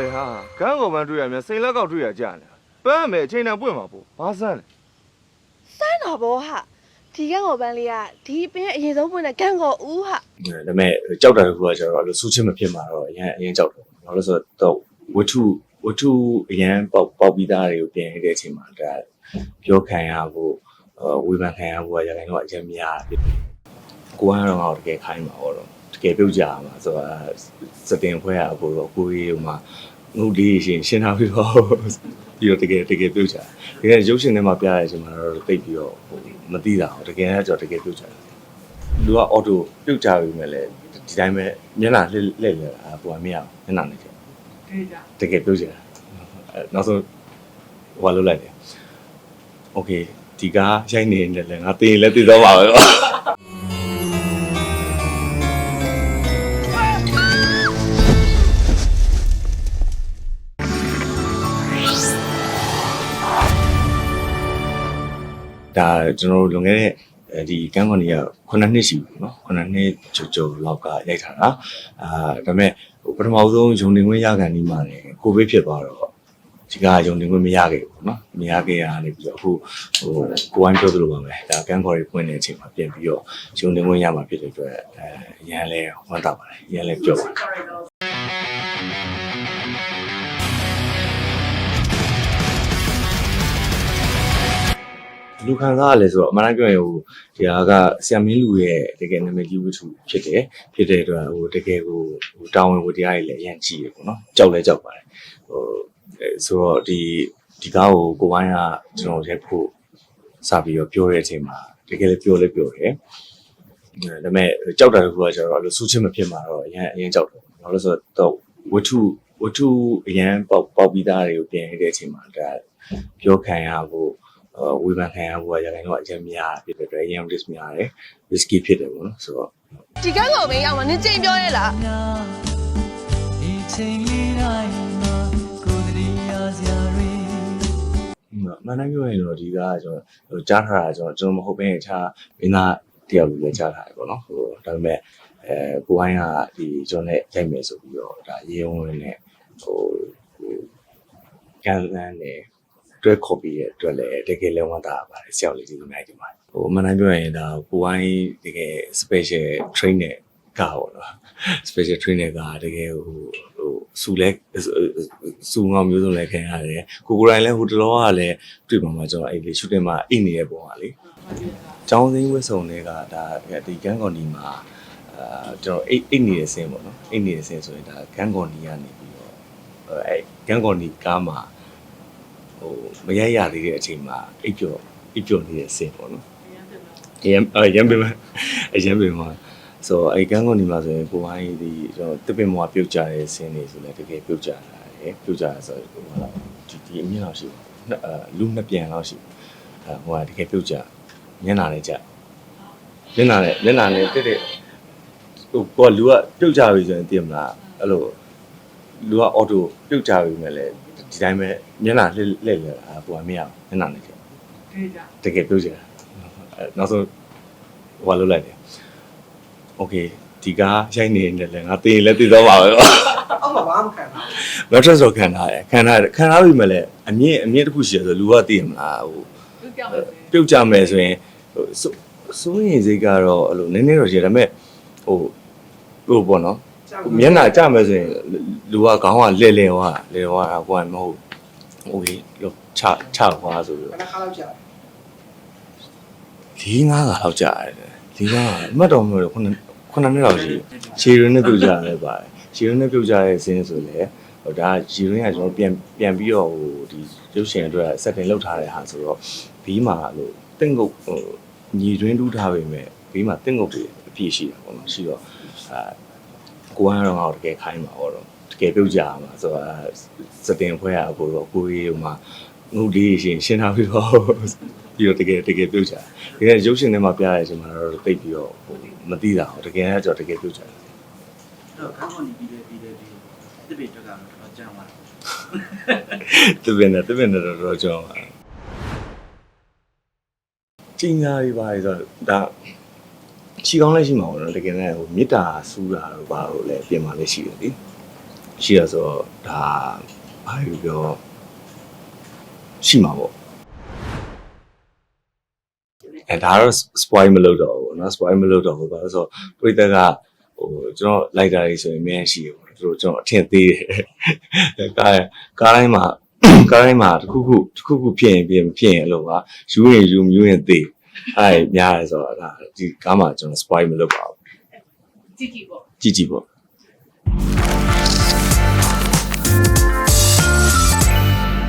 လေဟာကန်းကောင်ပန်းတွေ့ရမြန်စိန်လက်ကောက်တွေ့ရကြတယ်ပန်းမယ်အချိန်တန်ပွင့်မှာပေါ့ဘာစမ်းလဲစမ်းတော့ဘောဟာဒီကန်းကောပန်းလေးကဒီပင်ရဲ့အရင်ဆုံးပွင့်တဲ့ကန်းကောဦးဟာဒါပေမဲ့ကြောက်တာတခုကကျတော့အဲ့လိုဆူချင်းမဖြစ်မှာတော့အရင်အရင်ကြောက်တယ်ဘာလို့လဲဆိုတော့ဝတ္ထုဝတ္ထုအရင်ပေါက်ပေါက်ပြီးသားတွေကိုပြင်နေတဲ့အချိန်မှာဒါပြောခံရဖို့ဝေဖန်ခံရဖို့ကရခိုင်တော့အရင်များဖြစ်တယ်ကိုကတော့ငါ့ကိုတကယ်ခိုင်းမှာပေါ့တော့တ ကယ်ပြုတ်ကြမှာဆိုတော့စတင်ဖွဲရဖို့တော့ကိုကြီးဟိုမှာငုတ်လေးရှင်ရှင်းထားပြီးတော့ပြီးတော့တကယ်တကယ်ပြုတ်ကြတကယ်ရုပ်ရှင်ထဲမှာပြရတဲ့အချိန်မှာတော့သိပြီးတော့ဟိုမသိတာဟောတကယ်ကကြောတကယ်ပြုတ်ကြတယ် လူကအော်တိုပြုတ်ကြပြီမဲ့လေဒီတိုင်းပဲမျက်နှာလှည့်လှည့်နေတာအပေါ်မရဘူးမျက်နှာနဲ့ကျတကယ်ပြုတ်ကြတာအဲနောက်ဆုံးဟိုလုပ်လိုက်တယ်โอเคဒီကားရိုက်နေတယ်လေငါသိရင်လည်းသိတော့ပါပဲ ဒါကျွန်တော်တို့လွန်ခဲ့တဲ့အဲဒီကန်းကွန်ကြီးက9နှစ်ရှိပြီเนาะ9နှစ်ကျော်ကျော်လောက်ကရိုက်ထားတာအာဒါပေမဲ့ဟိုပထမဆုံးဂျုံတင်ခွင့်ရကန်ဒီမှာနေကိုဗစ်ဖြစ်သွားတော့ဒီကဂျုံတင်ခွင့်မရခဲ့ဘူးเนาะမရခဲ့ရနေပြီးတော့အခုဟိုကိုဝိုင်းပြောသလိုပါပဲဒါကန်းခေါ်ရီဖွင့်တဲ့အချိန်မှာပြင်ပြီးတော့ဂျုံတင်ခွင့်ရမှာဖြစ်တဲ့အတွက်အဲရန်လဲဝမ်းသာပါတယ်ရန်လဲပြောပါတယ် လူခံစားရလဲဆိုတော့အမှန်တမ်းပြောရင်ဟိုဒီဟာကဆရာမင်းလူရဲ့တကယ်နာမည်ကြီးဝတ္ထုဖြစ်တယ်ဖြစ်တဲ့အတွက်ဟိုတကယ်ကိုဟိုတာဝန်ဝတ္တရားတွေလည်းအရင်ကြည့်ရပေါ့နော်ကြောက်လဲကြောက်ပါတယ်ဟိုအဲဆိုတော့ဒီဒီကားကိုကိုဝိုင်းကကျွန်တော်ရက်ဖို့စပြီးတော့ပြောတဲ့အချိန်မှာတကယ်လည်းပြောလဲပြောတယ်ဒါပေမဲ့ကြောက်တာတခုကကျတော့အဲ့လိုဆူချင်းမဖြစ်မှာတော့အရင်အရင်ကြောက်တယ်ဘာလို့လဲဆိုတော့ဝတ္ထုဝတ္ထုအရင်ပေါက်ပေါက်ပြီးသားတွေကိုပြင်နေတဲ့အချိန်မှာဒါပြောခံရဖို့ ဝေဖန်ခံရဖို့ကရခိုင်တော့အရင်များဖြစ်တဲ့အတွက်အရင် risk များတယ် risky ဖြစ်တယ်ပေါ့နော်ဆိုတော့ဒီကန်းကောပင်ရောက်မှနင်ကြိမ်ပြောရဲလားဒီချိန်လေးတိုင်းမှာကိုယ်တည်းရစရာတွေမန်နိုင်ပြောရင်တော့ဒီကကျွန်တော်ဟိုကြားထားတာကျွန်တော်ကျွန်တော်မဟုတ်ဘဲခြားမင်းသားတယောက်လိုလည်းကြားထားတယ်ပေါ့နော်ဟိုဒါပေမဲ့အဲကိုဟိုင်းကဒီကျွန်တော်နဲ့ရိုက်မယ်ဆိုပြီးတော့ဒါရေဝင်နဲ့ဟိုဟိုကန်လန်းနဲ့ တွဲခေါ်ပြီးရအတွက်လည်းတကယ်လည်းဝမ်းသာပါတယ်ဆရာလေးဒီလိုနိုင်ဒီမှာဟိုမန်နိုင်ပြောရင်ဒါကိုဟိုင်းတကယ် special train နဲ့ကားပေါ့နော် special trainer ကတကယ်ဟိုဟိုစူလဲစူငောမျိုးစုံလဲခင်ရတယ်ကိုကိုယ်တိုင်လဲဟိုတလောကလည်းတွေ့ပါမှာကျွန်တော်အဲ့ဒီ shooting မှာအိတ်နေတဲ့ပုံကလေចောင်းစင်းဝစ်စုံတွေကဒါဒီကန်ကွန်ဒီမှာအာကျွန်တော်အိတ်အိတ်နေတဲ့ဆင်းပေါ့နော်အိတ်နေတဲ့ဆင်းဆိုရင်ဒါကန်ကွန်ဒီကနေပြီးတော့အဲကန်ကွန်ဒီကားမှာ ဟိုမရရသေးတဲ့အချိန်မှာအိတ်ကျော်အိတ်ကျော်နေတဲ့ဆင်းပေါ့နော်အရင်အရင်ပဲအရင်ပဲမှာဆိုတော့အဲ့ကန်းကုန်ဒီမှာဆိုရင်ကိုဟိုင်းဒီကျွန်တော်တစ်ပင်မောပြုတ်ကြတဲ့ဆင်းနေဆိုလဲတကယ်ပြုတ်ကြတာရယ်ပြုတ်ကြတာဆိုတော့ဟိုလာဒီဒီအမြင့်လောက်ရှိဘူးနှစ်အဲလူနှစ်ပြန်လောက်ရှိဘူးအဲဟိုကတကယ်ပြုတ်ကြမျက်နှာနဲ့ကြမျက်နှာနဲ့မျက်နှာနဲ့တက်တဲ့ဟိုကိုကလူကပြုတ်ကြပြီဆိုရင်သိမလားအဲ့လိုလူကအော်တိုပြုတ်ကြပြီမဲ့လေ ဒီတိုင်းပဲမျက်နှာလှည့်လှည့်လဲအာကိုကမရဘူးမျက်နှာနဲ့ကြတကယ်ပြုတ်ကြအဲနောက်ဆုံးဟိုကလုပ်လိုက်တယ် โอเคဒီကားရိုက်နေတယ်လေငါသိရင်လည်းသိတော့ပါပဲကွာ အောက်မှာဘာမှမခံဘူး နောက်ထပ်ဆိုခံထားတယ်ခံထားတယ်ခံထားပြီမဲ့လေအမြင့်အမြင့်တစ်ခုရှိရဆိုလူကသိရမလားဟိုပြုတ်ကြမယ်ဆိုရင်ဟိုစိုးစိုးရင်စိတ်ကတော့အဲ့လိုနည်းနည်းတော့ရှိတယ်ဒါပေမဲ့ဟိုဟိုပေါ့နော် မျက်နှာကြမယ်ဆိုရင်လူကခေါင်းကလဲလဲသွားလဲသွားတာကိုကမဟုတ်ဟိုကြီးလို့ချချသွားဆိုပြီးဘယ်နှခါလောက်ကြာလဲ၄၅ခါလောက်ကြာတယ်၄၅ခါအမှတ်တော်မလို့ခုနှစ်ခုနှစ်နှစ်လောက်ရှိခြေရင်းနဲ့ပြုတ်ကြတယ်ပါတယ်ခြေရင်းနဲ့ပြုတ်ကြတဲ့စင်းဆိုလေဟိုဒါခြေရင်းကကျွန်တော်ပြန်ပြန်ပြီးတော့ဟိုဒီရုပ်ရှင်အတွက် setting လုပ်ထားတဲ့ဟာဆိုတော့ဘီးမှာလို့တင့်ကုတ်ဟိုညီတွင်းတူးထားပေမဲ့ဘီးမှာတင့်ကုတ်တွေအပြည့်ရှိတာပေါ့နော်ရှိတော့အာ ကိုကတော့ငါ့ကိုတကယ်ခိုင်းမှာပေါ့တော့တကယ်ပြုတ်ကြရမှာဆိုတော့စတင်ဖွဲရဖို့တော့ကိုကြီးဟိုမှာငုတ်လေးရှင်ရှင်းထားပြီးတော့ပြီးတော့တကယ်တကယ်ပြုတ်ကြတယ်ဒီကရုပ်ရှင်ထဲမှာပြရတဲ့အချိန်မှာတော့သိပ်ပြီးတော့ဟိုမသိတာဟောတကယ်ကကြောတကယ်ပြုတ်ကြတယ်တော့ခေါင်းကနေပြီးတယ်ပြီးတယ်ပြီးတစ်ပိတ်တော့ကတော့တော့ကြာသွားတယ်သူပင်နဲ့သူပင်နဲ့တော့တော့ကြောင်းပါကျင်းသားတွေပါလေဆိုတော့ဒါ ချီကောင်းလည်းရှိမှာပေါ့နော်တကယ်နဲ့ဟိုမေတ္တာဆူတာတော့ဘာလို့လဲပြင်มาလည်းရှိတယ်လေ ရှိရဆိုတော့ဒါဘာလို့ပြောရှိမှာပေါ့အဲဒါတော့ spoil မလုပ်တော့ဘူးเนาะ spoil မလုပ်တော့ဘူးဘာလို့လဲဆိုတော့ပြိတ္တကဟိုကျွန်တော်လိုက်တာလေးဆိုရင်အများကြီးရှိတယ်ပေါ့သူတို့ကျွန်တော်အထင်သေးတယ်ကားကားတိုင်းမှာ ကားတိုင်းမှာတစ်ခုခုတစ်ခုခုဖြစ်ရင်ဖြစ်မဖြစ်ရင်အလို့ပါယူရင်ယူမယူရင်သေး အဲ့များတယ်ဆိုတော့ဒါဒီကားမှာကျွန်တော် spoil မလုပ်ပါဘူးကြည့်ကြည့်ပေါ့ကြည့်ကြည့်ပေါ့